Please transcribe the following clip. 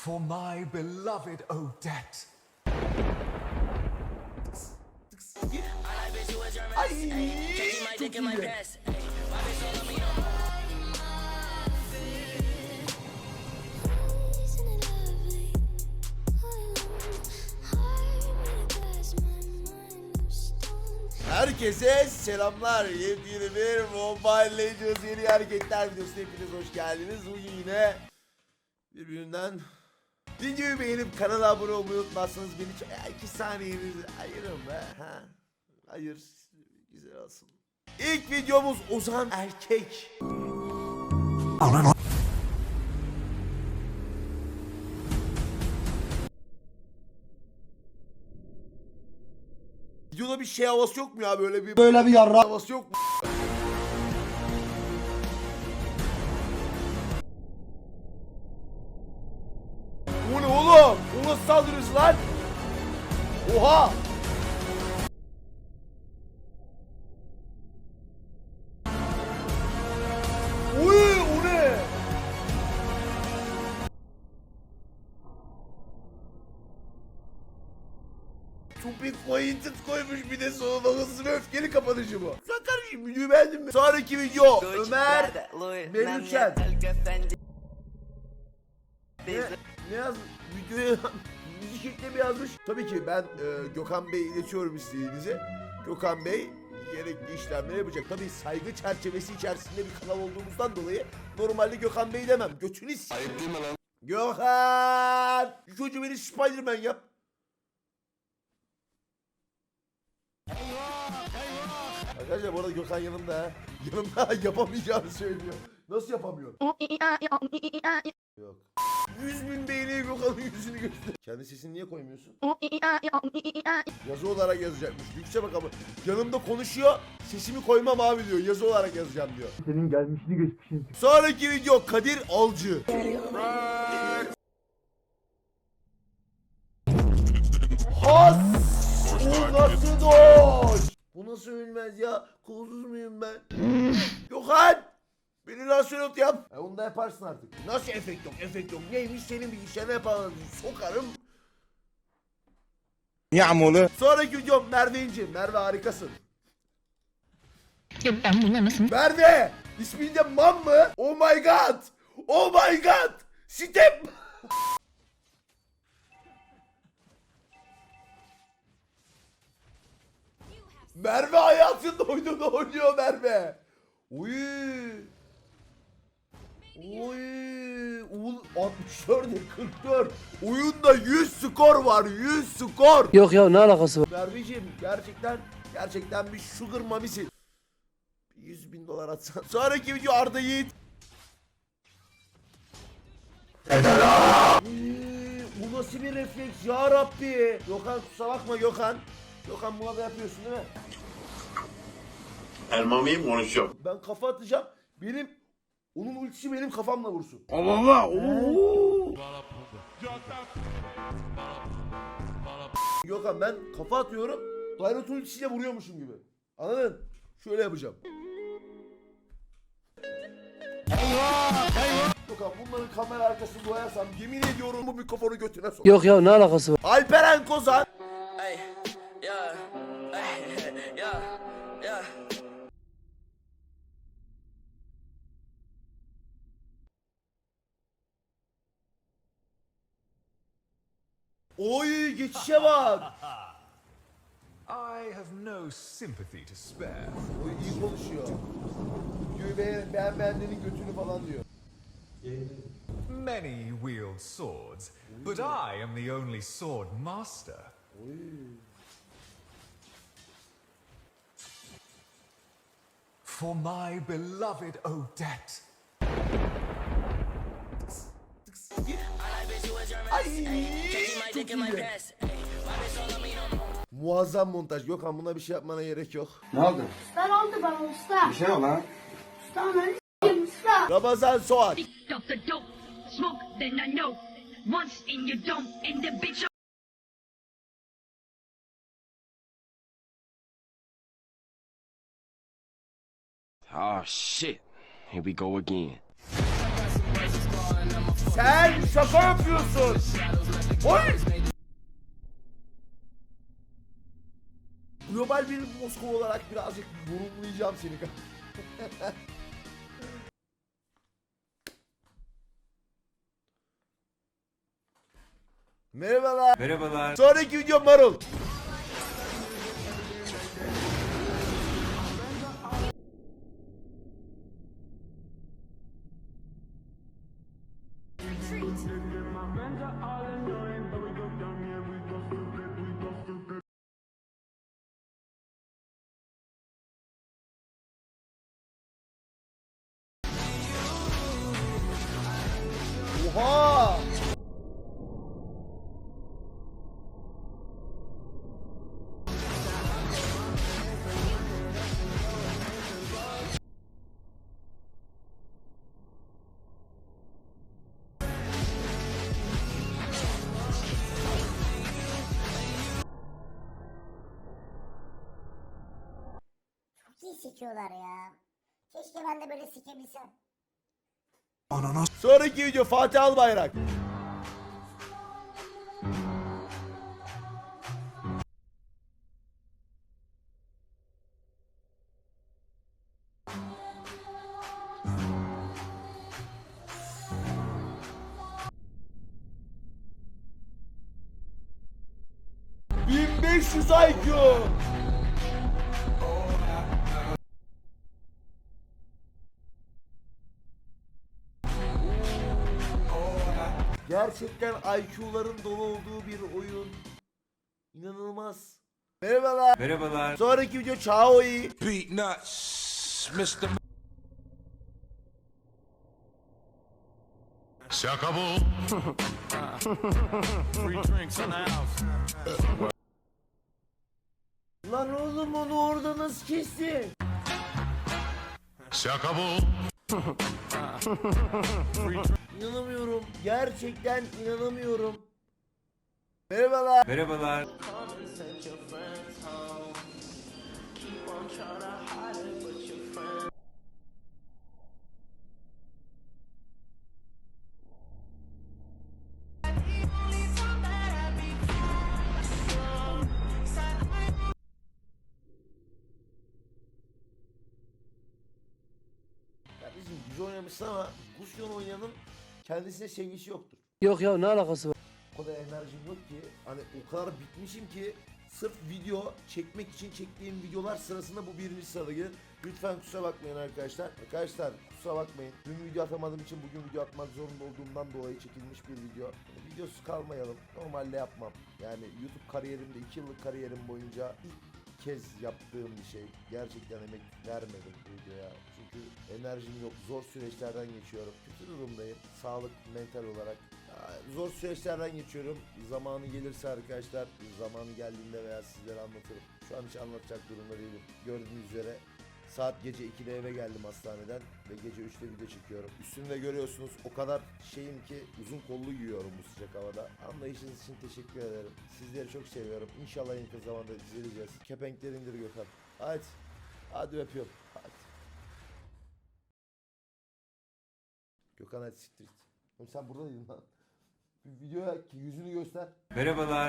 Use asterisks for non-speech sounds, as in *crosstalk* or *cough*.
For my beloved Odette. Ay, çok iyi. Herkese selamlar. Yepyeni bir Mobile Legends yeni hareketler videosuna hepiniz hoş geldiniz. Bugün yine birbirinden videoyu beğenip kanala abone olmayı unutmazsanız beni çok... Ya, iki saniyenizi ayırın be. Ha? Hayır. Güzel olsun. İlk videomuz Ozan Erkek. Videoda bir şey havası yok mu ya böyle bir Böyle bir yarra havası yok mu? Oha! Uy o ne? Tupik Pointed koymuş bir de sonuna hızlı ve öfkeli kapanışı bu. Sen kardeşim videoyu beğendin mi? Sonraki video Ömer Melüçen. Ne, ne yaz? Müzik eklemi yazmış. Tabii ki ben e, Gökhan Bey iletiyorum isteğinizi. Gökhan Bey gerekli işlemleri yapacak. Tabii saygı çerçevesi içerisinde bir kanal olduğumuzdan dolayı normalde Gökhan Bey demem. Götünü s- Ayıp değil mi lan? Gökhan! Çocuğu beni Spiderman yap. Arkadaşlar bu arada Gökhan yanımda ha. *laughs* Yanımda yapamayacağını söylüyor. Nasıl yapamıyor? Yok. 100 bin beğeniye Gökhan'ın yüzünü göster. Kendi sesini niye koymuyorsun? Yazı olarak yazacakmış. Yükse bak ama. Yanımda konuşuyor. Sesimi koymam abi diyor. Yazı olarak yazacağım diyor. Senin gelmişini geçmişini. Sonraki video Kadir Alcı. Has! Bu nasıl doş? Bu nasıl ölmez ya? Kolsuz muyum ben? Gökhan! Beni lasyonot yap. E onu da yaparsın artık. Nasıl efekt yok? Efekt yok. Neymiş senin bilgisayarına yapalım. Sokarım. Yağmurlu. Sonraki video Merve İnci. Merve harikasın. Ya ben bunları nasıl Merve! İsmin de Mam mı? Oh my god! Oh my god! Step! Merve hayatında oyununu oynuyor Merve. Uy. Uy. Ul 64 ne 44. Oyunda 100 skor var 100 skor. Yok ya ne alakası var? Merveciğim gerçekten gerçekten bir sugar mamisin. 100 bin dolar atsan. Sonraki video Arda Yiğit. Bu nasıl bir refleks ya Rabbi. Gökhan kusura bakma Gökhan. Gökhan buna da yapıyorsun değil mi? Elma mıyım konuşuyorum. Ben kafa atacağım. Benim onun ultisi benim kafamla vursun. Allah Allah. Oo. Gökhan ben kafa atıyorum. Dynot ultisiyle vuruyormuşum gibi. Anladın? Şöyle yapacağım. Gökhan bunların kamera arkasını boyarsam yemin ediyorum bu mikrofonu götüne sok. Yok ya ne alakası var? Alperen Kozan. Ay, yeah, ay, yeah, Oy geçişe bak. *laughs* I have no sympathy to spare. Oy iyi konuşuyor. Videoyu beğen, beğenmeyenlerin götünü falan diyor. Many wield swords, but I am the only sword master. For my beloved Odette. Ay çok iyi. Muazzam montaj. Gökhan buna bir şey yapmana gerek yok. Ne oldu? Usta oldu bana usta. Bir şey yok lan. Usta ananı s**eyim usta. Ramazan Soğan. Oh shit. Here we go again. Sen şaka yapıyorsun. Oy! Global bir Moskova olarak birazcık yorumlayacağım seni. *laughs* Merhabalar. Merhabalar. Sonraki video marul. Sikiyorlar ya. Keşke ben de böyle sikebilsem. Sonraki video Fatih Albayrak. ...1500 IQ. Gerçekten IQ'ların dolu olduğu bir oyun. İnanılmaz. Merhabalar. Merhabalar. Sonraki video Chao'yu. Beat nuts, Mr. Şaka bu. Free drinks in the house. Lan oğlum onu orada nasıl kestin? Şaka bu. İnanamıyorum. Gerçekten inanamıyorum. Merhabalar. Merhabalar. Kardeşim güzel oynamışsın ama Gusyon oynayanın kendisine sevgisi yoktur. Yok ya ne alakası var? O kadar enerjim yok ki hani o kadar bitmişim ki sırf video çekmek için çektiğim videolar sırasında bu birinci sırada gelir. Lütfen kusura bakmayın arkadaşlar. Arkadaşlar kusura bakmayın. Dün video atamadığım için bugün video atmak zorunda olduğumdan dolayı çekilmiş bir video. Yani videosu kalmayalım. Normalde yapmam. Yani YouTube kariyerimde 2 yıllık kariyerim boyunca ilk kez yaptığım bir şey. Gerçekten emek vermedim videoya. Çünkü enerjim yok. Zor süreçlerden geçiyorum. Kötü durumdayım. Sağlık, mental olarak. Zor süreçlerden geçiyorum. Zamanı gelirse arkadaşlar, zamanı geldiğinde veya sizlere anlatırım. Şu an hiç anlatacak durumda değilim. Gördüğünüz üzere saat gece 2'de eve geldim hastaneden ve gece 3'te video çekiyorum. Üstümde görüyorsunuz o kadar şeyim ki uzun kollu giyiyorum bu sıcak havada. Anlayışınız için teşekkür ederim. Sizleri çok seviyorum. İnşallah en kısa zamanda izleyeceğiz. Kepenkleri indir Gökhan. Hadi. Hadi öpüyorum. Gökhan hadi siktir. Oğlum sen burada mıydın lan? Bir videoya yüzünü göster. Merhabalar.